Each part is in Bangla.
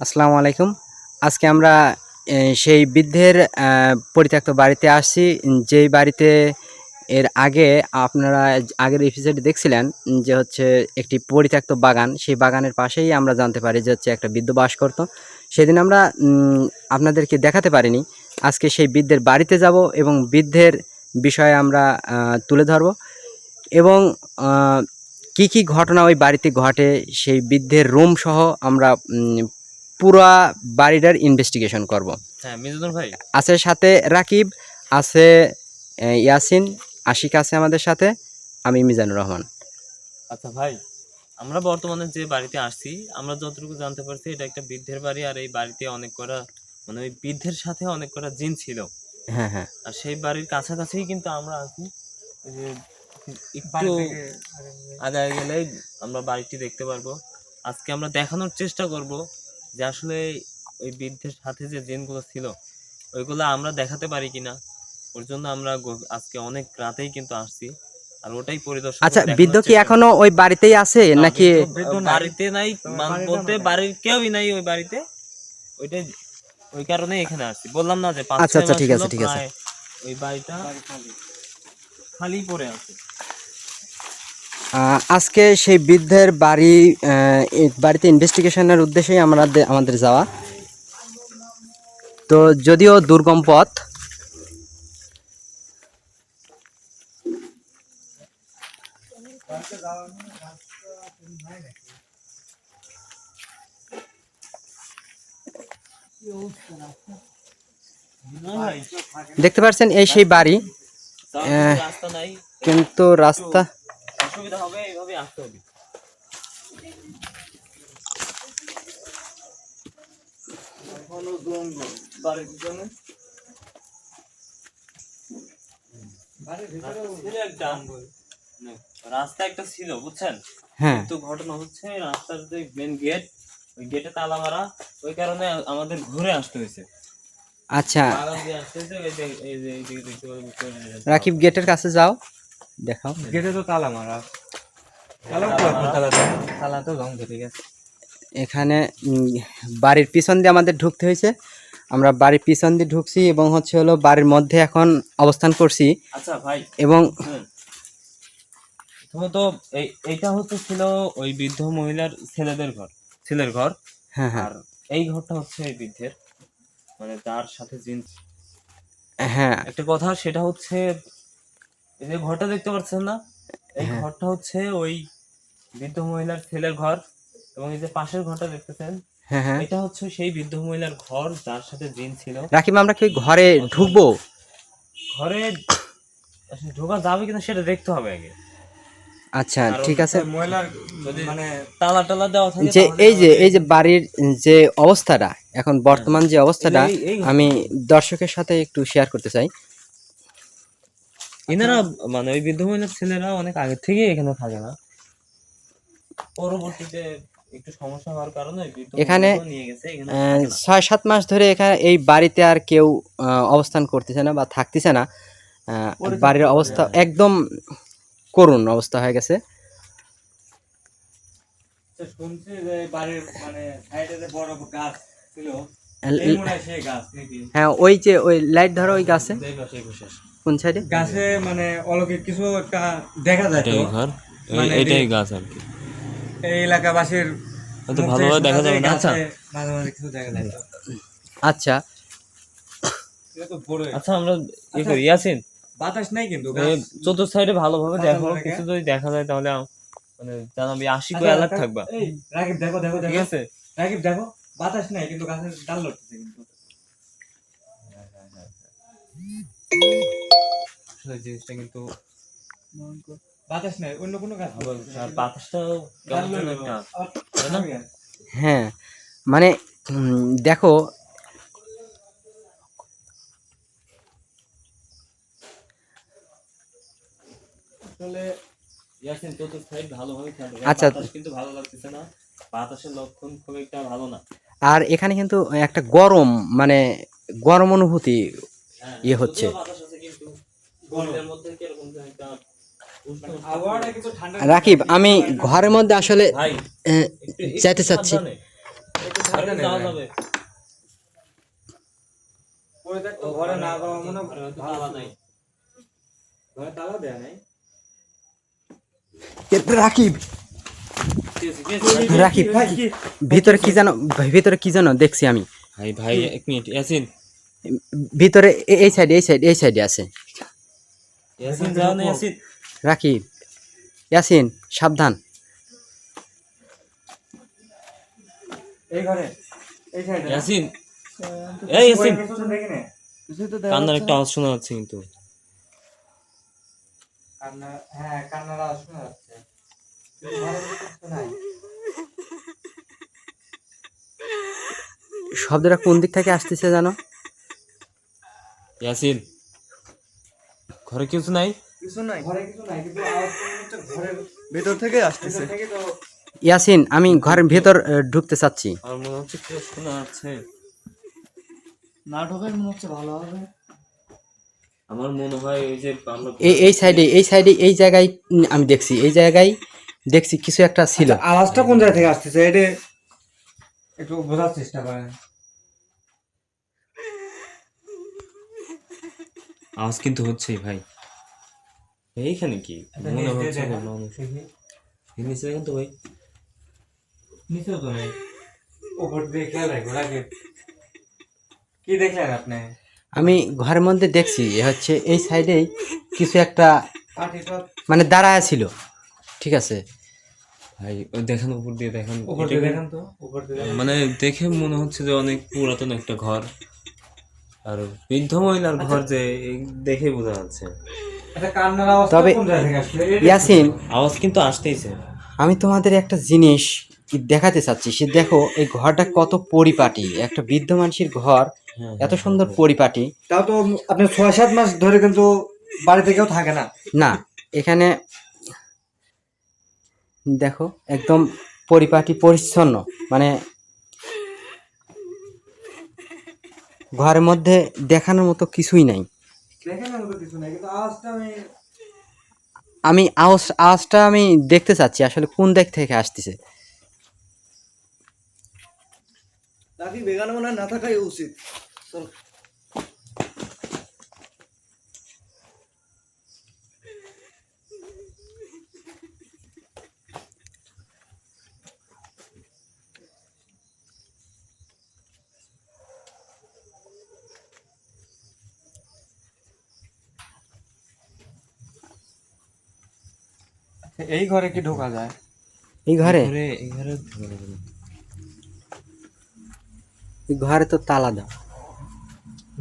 আসসালামু আলাইকুম। আজকে আমরা সেই বৃদ্ধের পরিত্যক্ত বাড়িতে আসছি। যেই বাড়িতে এর আগে আপনারা আগের এপিসোডে দেখছিলেন যে হচ্ছে একটি পরিত্যক্ত বাগান, সেই বাগানের পাশেই আমরা জানতে পারি যে হচ্ছে একটা বৃদ্ধ বাস করতো। সেদিন আমরা আপনাদেরকে দেখাতে পারিনি। আজকে সেই বৃদ্ধের বাড়িতে যাব এবং বৃদ্ধের বিষয়ে আমরা তুলে ধরব। এবং কি কি ঘটনা ওই বাড়িতে ঘটে, সেই বৃদ্ধের রুম সহ আমরা পুরা বাড়িটার ইনভেস্টিগেশন করব। হ্যাঁ মিজুদুল ভাই। আছে সাথে রাকিব আছে ইয়াসিন আশিক আছে আমাদের সাথে আমি মিজানুর রহমান। আচ্ছা ভাই আমরা বর্তমানে যে বাড়িতে আসছি আমরা যতটুকু জানতে পারছি এটা একটা বৃদ্ধের বাড়ি আর এই বাড়িতে অনেক করা মানে ওই বৃদ্ধের সাথে অনেক করা জিন ছিল। হ্যাঁ হ্যাঁ। আর সেই বাড়ির কাছাকাছি কিন্তু আমরা আছি। যে একটু আগায় গেলেই আমরা বাড়িটি দেখতে পারব। আজকে আমরা দেখানোর চেষ্টা করব। যে আসলে ওই বৃদ্ধের সাথে যে জিনগুলো ছিল ওইগুলো আমরা দেখাতে পারি কিনা ওর জন্য আমরা আজকে অনেক রাতেই কিন্তু আসছি। আর ওটাই পরিদর্শন আচ্ছা বৃদ্ধ কি এখনও ওই বাড়িতেই আছে নাকি বাড়িতে নাই মান- বলতে বাড়ির কেউই নাই ওই বাড়িতে। ওইটাই ওই কারণে এখানে আসছি। বললাম না যে আচ্ছা, আচ্ছা, ঠিক আছে, ঠিক আছে। ওই বাড়িটা খালি পড়ে আছে। আজকে সেই বৃদ্ধের বাড়ি বাড়িতে ইনভেস্টিগেশনের উদ্দেশ্যেই আমরা আমাদের যাওয়া। তো যদিও দুর্গম পথ, দেখতে পাচ্ছেন এই সেই বাড়ি। কিন্তু রাস্তা অসুবিধা হবে এইভাবে আসতে হবে। বাড়ির পিছনে ছিল একটা। না, রাস্তা একটা ছিল বুঝছেন? হ্যাঁ। কিন্তু ঘটনা হচ্ছে রাস্তার যে মেন গেট ওই গেটে তালা মারা ওই কারণে আমাদের ঘুরে আসতে হয়েছে। আচ্ছা। রাকিব গেটের কাছে যাও। দেখাও। গেটে তো তালা মারা। তালা তো রং ধরে গেছে। এখানে বাড়ির পিছন দিয়ে আমাদের ঢুকতে হয়েছে। আমরা বাড়ির পিছন দিয়ে ঢুকছি এবং হচ্ছে হলো বাড়ির মধ্যে এখন অবস্থান করছি। আচ্ছা ভাই। এবং এই এইটা হচ্ছে ছিল ওই বৃদ্ধ মহিলার ছেলেদের ঘর ছেলের ঘর। হ্যাঁ হ্যাঁ। এই ঘরটা হচ্ছে এই বৃদ্ধের। মানে তার সাথে জিন হ্যাঁ। একটা কথা সেটা হচ্ছে এই যে ঘরটা দেখতে পাচ্ছেন না? এই হ্যাঁ। ঘরটা হচ্ছে ওই বৃদ্ধ মহিলার ছেলের ঘর এবং এই যে পাশের ঘরটা দেখতেছেন হ্যাঁ হ্যাঁ। এটা হচ্ছে সেই বৃদ্ধ মহিলার ঘর যার সাথে জিন ছিল। রাকিব আমরা কি ঘরে ঢুকবো? ঘরে ঢোকা যাবে কিনা সেটা দেখতে হবে আগে। আচ্ছা ঠিক আছে। মহিলার মানে তালা টালা দেওয়া যে এই যে এই যে বাড়ির যে অবস্থাটা এখন বর্তমান যে অবস্থাটা আমি দর্শকের সাথে একটু শেয়ার করতে চাই। এনারা মানে ওই বৃদ্ধ মহিলার ছেলেরা অনেক আগে থেকে এখানে থাকে না। পরবর্তীতে একটু সমস্যা হওয়ার কারণে এখানে। ছয় সাত মাস ধরে এখানে এই বাড়িতে আর কেউ অবস্থান করতেছে না বা থাকতেছে না। আহ, বাড়ির অবস্থা একদম করুণ অবস্থা হয়ে গেছে। শুনছি যে বাড়ির মানে সাইডে বড় গাছ ছিল আহ, এই মনে হয় হ্যাঁ ওই যে ওই লাইট ধরো ওই গাছে। কোন সাইডে? গাছে মানে অলৌকিক কিছু একটা দেখা যায় তো। ঘর। মানে এটাই গাছ আর কি। এই এলাকাবাসীর মুখে ভালোভাবে দেখা যাবে না আচ্ছা। মাঝে মাঝে কিছু দেখা যায় আচ্ছা এটা তো। বড় আচ্ছা আমরা ই করি ইয়াসিন? বাতাস নাই কিন্তু চতুর্থ সাইডে ভালোভাবে দেখো কিছু যদি দেখা যায় তাহলে মানে জানাবি আশি আচ্ছা, করে অ্যালার্ট থাকবা। রাকিব দেখো দেখো ঠিক আছে? রাকিব দেখো বাতাস নাই কিন্তু গাছের ডাল লড়তেছে কিন্তু আসলে জিনিসটা কিন্তু বাতাস নাই অন্য কোনো গাছ বাতাসটাও? হ্যাঁ মানে দেখো। আচ্ছা। কিন্তু ভালো লাগতেছে না বাতাসের লক্ষণ খুব একটা ভালো না আর এখানে কিন্তু একটা গরম মানে গরম অনুভূতি ইয়ে হচ্ছে। রাকিব আমি ঘরের মধ্যে আসলে যাইতে চাচ্ছি। রাকিব? রাকিব ভিতরে কি জানো ভিতরে কি জানো দেখছি আমি। ভাই ভাই এক মিনিট ইয়াসিন। ভিতরে এই সাইডে এই সাইড এই সাইডে আছে। ইয়াসিন যাও না ইয়াসিন। সাবধান। এই ঘরে এই সাইডে ইয়াসিন এই ইয়াসিন। কান্নার একটা আওয়াজ শোনা যাচ্ছে কিন্তু। কান্না হ্যাঁ কান্নার আওয়াজ শোনা যাচ্ছে। কিন্তু ঘরের ভিতরে কিছু নাই শব্দটা কোন দিক থেকে আসতেছে জানো? ইয়াসিন ঘরে কিছু নাই? কিছু নাই। ঘরে কিছু নাই কিন্তু আওয়াজ হচ্ছে ঘরের ভিতর থেকে আসতেছে ইয়াসিন আমি ঘরের ভেতর ঢুকতে চাচ্ছি। আমার মনে হচ্ছে কেউ শোনা যাচ্ছে না ঢোকাই মনে হচ্ছে ভালো হবে। আমার মনে হয় ওই যে আমরা এই এই সাইডে এই সাইডে এই জায়গায় আমি দেখছি এই জায়গায় দেখছি কিছু একটা ছিল। আওয়াজটা কোন জায়গা থেকে আসতেছে? এটা একটু বোঝার চেষ্টা করেন। আওয়াজ কিন্তু হচ্ছেই ভাই। এইখানে কি? মনে হচ্ছে না মানুষ নিচে দেখেন তো ভাই। নিচেও তো নেই। উপর দিয়ে খেয়াল রাখব রাখে কি দেখলেন আপনি? আমি ঘরের মধ্যে দেখছি এ হচ্ছে এই সাইডেই কিছু একটা মানে দাঁড়ায় ছিল। ঠিক আছে? ভাই ওই দেখেন উপর দিয়ে দেখেন। উপর দিয়ে দেখেন তো উপর দিয়ে দেখেন। মানে দেখে মনে হচ্ছে যে অনেক পুরাতন একটা ঘর। আর বৃদ্ধ মহিলার ঘর যে দেখে বোঝা যাচ্ছে। আচ্ছা তবে- কোন জায়গা থেকে আসছে এটা- ইয়াসিন আওয়াজ কিন্তু আসতেইছে আমি তোমাদের একটা জিনিস কি দেখাতে চাচ্ছি সে দেখো এই ঘরটা কত পরিপাটি। একটা বৃদ্ধ মানুষের ঘর হ্যাঁ, এত সুন্দর পরিপাটি। তাও তো আপনি ছয় সাত মাস ধরে কিন্তু বাড়িতে কেউ থাকে না। না এখানে দেখো একদম পরিপাটি পরিচ্ছন্ন। মানে ঘরের মধ্যে দেখানোর মতো কিছুই নাই। দেখেন না মতো কিছু নাই কিন্তু আওয়াজটা আমি আমি আওয়াজ আওয়াজটা আমি দেখতে চাচ্ছি আসলে কোন দিক থেকে আসতেছে। বেগান মনে না থাকাই উচিত। এই ঘরে কি ঢোকা যায়? এই ঘরে? এই ঘরে। এই ঘরে তো তালা দাও।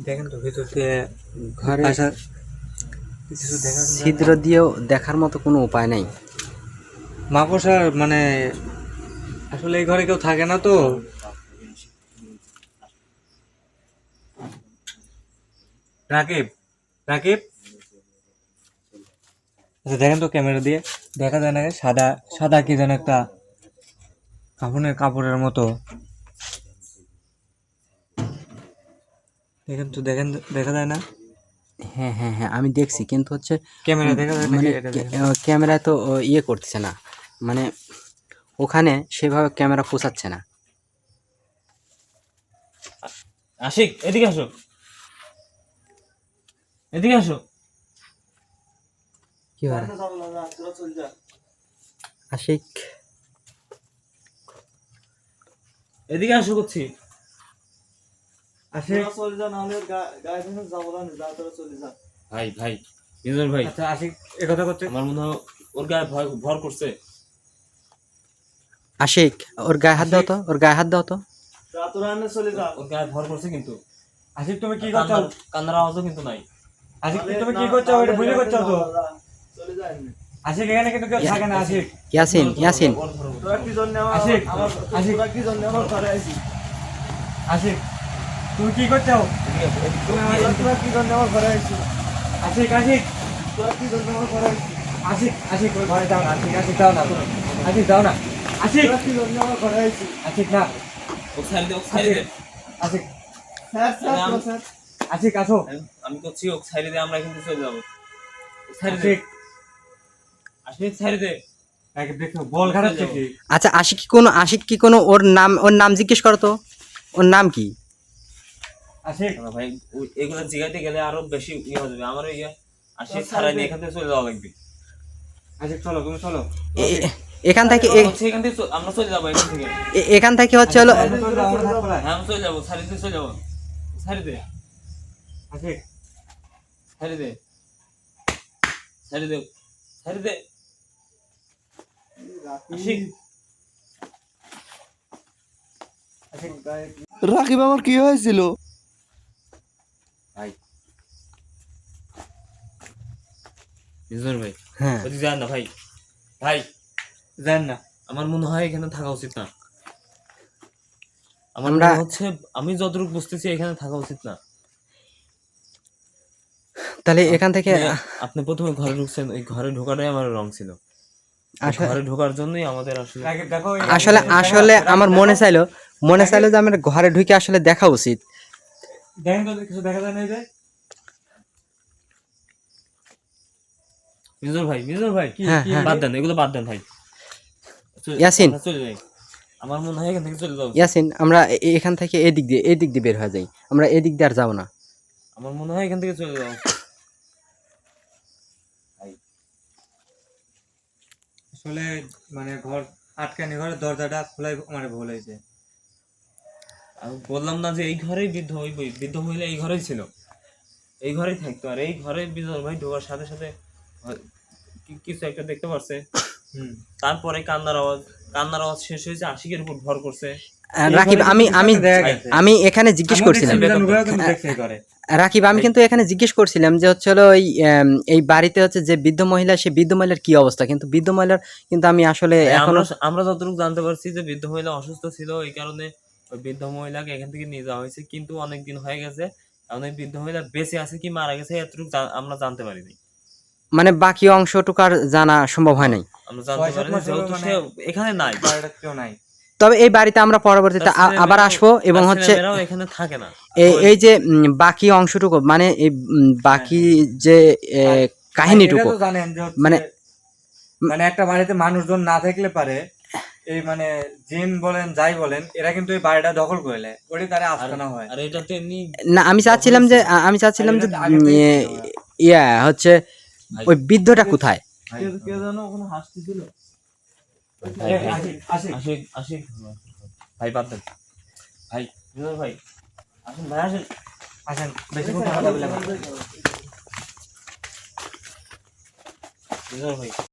দেখেন তো ভিতর ঘরে কিছু দেখা ছিদ্র দিয়েও দেখার মতো কোনো উপায় নাই। মাকড়সার মানে আসলে এই ঘরে কেউ থাকে না তো। রাকিব রাকিব? আচ্ছা দেখেন তো ক্যামেরা দিয়ে। দেখা যায় না সাদা সাদা কি যেন একটা কাপড়ের কাপড়ের মতো। দেখেন তো দেখেন দেখা যায় না? হ্যাঁ হ্যাঁ হ্যাঁ আমি দেখছি কিন্তু হচ্ছে ক্যামেরা দেখা যায় মানে ক্যামেরা তো ইয়ে করতেছে না। মানে ওখানে সেভাবে ক্যামেরা পোষাচ্ছে না। আশিক এদিকে আসো। এদিকে আসো। কি হয় আশিক। এদিকে আসো করছি। আশিক। ভাই ভাই বিজন ভাই। আচ্ছা আশিক এ কথা করছে আমার মনে হয় ওর গায়ে ভয় ভর করছে। আশিক ওর গায়ে হাত দাও তো ওর গায়ে হাত দাও তো। ওর গায়ে ভর করছে কিন্তু। আশিক তুমি কি করছ? কান্নার- কান্নার আওয়াজও কিন্তু নাই। আশিক তুমি কি করছ? এটা বুঝে করছ তো? আশিক এখানে কিন্তু কেউ থাকে না আশিক। ইয়াসিন ইয়াসিন। ধরো, ওর ধরো। আশিক আশিক। আশিক তুমি কি করছ এদিকে। তুমি আমার আশিক আশিক। আশিক আশিক ওই ঘরে যাও না আশিক আশিক যাও না। আশিক যাও না। আশিক আশিক না। ও ছাড়ি দে ও ছাড়ি দে আশিক। আমি- আশিক আসো। আমি- আমি করছি ও ছাড়ি দে আমরা কিন্তু চলে যাব। ও ছাড়ি দে আশিক আশিক ছাড়ি দে। বল খাটাচ্ছে কি আচ্ছা আশিক কি কোনো আশিক কি কোনো ওর নাম ওর নাম জিজ্ঞেস করো তো। ওর নাম কি? আশিক। ভাই এগুলো জিগাইতে গেলে আরও বেশি ইয়ে হয়ে যাবে। আমার ইয়ে ছাড়াই এখান থেকে চলে যাওয়া লাগবে। আশিক চলো তুমি চলো। এ- এ- এখান থেকে আমরা চলে যাব এখান থেকে। এখান থেকে হচ্ছে হলো না। হ্যাঁ চলে যাব সারি দিয়ে চলে যাব। সারি দে। আশিক। সারি দে। সারি দে সারি দে আশিক আশিক রাকিব। আমার কি হয়েছিল? ভাই। ভাই হ্যাঁ। যান না ভাই। ভাই জান না। আমার মনে হয় এখানে থাকা উচিত না। আমার মনে হচ্ছে আমি যতটুকু বুঝতেছি এখানে থাকা উচিত না। তাহলে এখান থেকে আপনি- প্রথমে ঘরে ঢুকছেন ওই ঘরে ঢোকাটাই আমার রং ছিল। ঘরে ঢোকার জন্যই আমাদের আসলে আসলে আসলে আমার মনে চাইলো মনে চাইলো যে আমার ঘরে ঢুকে আসলে দেখা উচিত। দেখেন তো কিছু দেখা যায় না যে। মিজুর ভাই মিজুর ভাই হ্যাঁ হ্যাঁ। বাদ দেন এগুলো বাদ দেন ভাই। ইয়াসিন। আমরা আমার মনে হয় এখান থেকে চলে যাও ইয়াসিন আমরা এখান থেকে এদিক দিয়ে এদিক দিয়ে বের হয়ে যাই। আমরা এদিক দিয়ে আর যাব না। আমার মনে হয় এখান থেকে চলে যাও আসলে মানে ঘর আটকানি ঘরের দরজাটা খোলাই মানে ভুল হয়েছে। আমি বললাম না যে এই ঘরেই বৃদ্ধ ওই বই- বৃদ্ধ মহিলা এই ঘরেই ছিল। এই ঘরেই থাকতো আর এই ঘরে বিজয় ভাই ঢোকার সাথে সাথে কিছু একটা দেখতে পারছে। হুম। তারপরে কান্নার আওয়াজ কান্নার আওয়াজ শেষ হয়েছে আশিকের উপর ভর করছে। রাকিব আমি আমি দেখা আমি এখানে জিজ্ঞেস করছিলাম। রাকিব আমি কিন্তু এখানে জিজ্ঞেস করছিলাম যে হচ্ছে হলো ওই এই বাড়িতে হচ্ছে যে বৃদ্ধ মহিলা সে বৃদ্ধ মহিলার কি অবস্থা? কিন্তু বৃদ্ধ মহিলার কিন্তু আমি আসলে এখনও আমরা যতটুকু জানতে পারছি যে বৃদ্ধ মহিলা অসুস্থ ছিল এই কারণে ওই বৃদ্ধ মহিলাকে এখান থেকে নিয়ে যাওয়া হয়েছে। কিন্তু অনেক দিন হয়ে গেছে এখন ওই বৃদ্ধ মহিলা বেঁচে আছে কি মারা গেছে এতটুকু আমরা জানতে পারিনি। মানে বাকি অংশটুকু আর জানা সম্ভব হয় নাই। আমরা জানতে পারিনি যেহেতু মানে- সে এখানে নাই। কেউ নাই? তবে এই বাড়িতে আমরা পরবর্তীতে আবার আসব এবং হচ্ছে এখানে থাকে না। এই যে বাকি অংশটুকু মানে এই বাকি যে কাহিনীটুকু এটা তো জানেন যে হচ্ছে- মানে- মানে একটা বাড়িতে মানুষজন না থাকলে পারে এই মানে জিন বলেন যাই বলেন এরা কিন্তু এই বাড়িটা দখল করে নেয় ওটি তারা আস্তানা হয়। আর এটা তো এমনি না আমি চাচ্ছিলাম যে আমি চাচ্ছিলাম যে। ইয়া হচ্ছে ওই বৃদ্ধটা কোথায়? কে যেন ওখানে হাসতেছিল। আশিক, আশিক। আশিক ভাই বাদ দেন। ভাই ভাই আসুন ভাই আসেন। আসেন বেশি কথা বলে ভাই।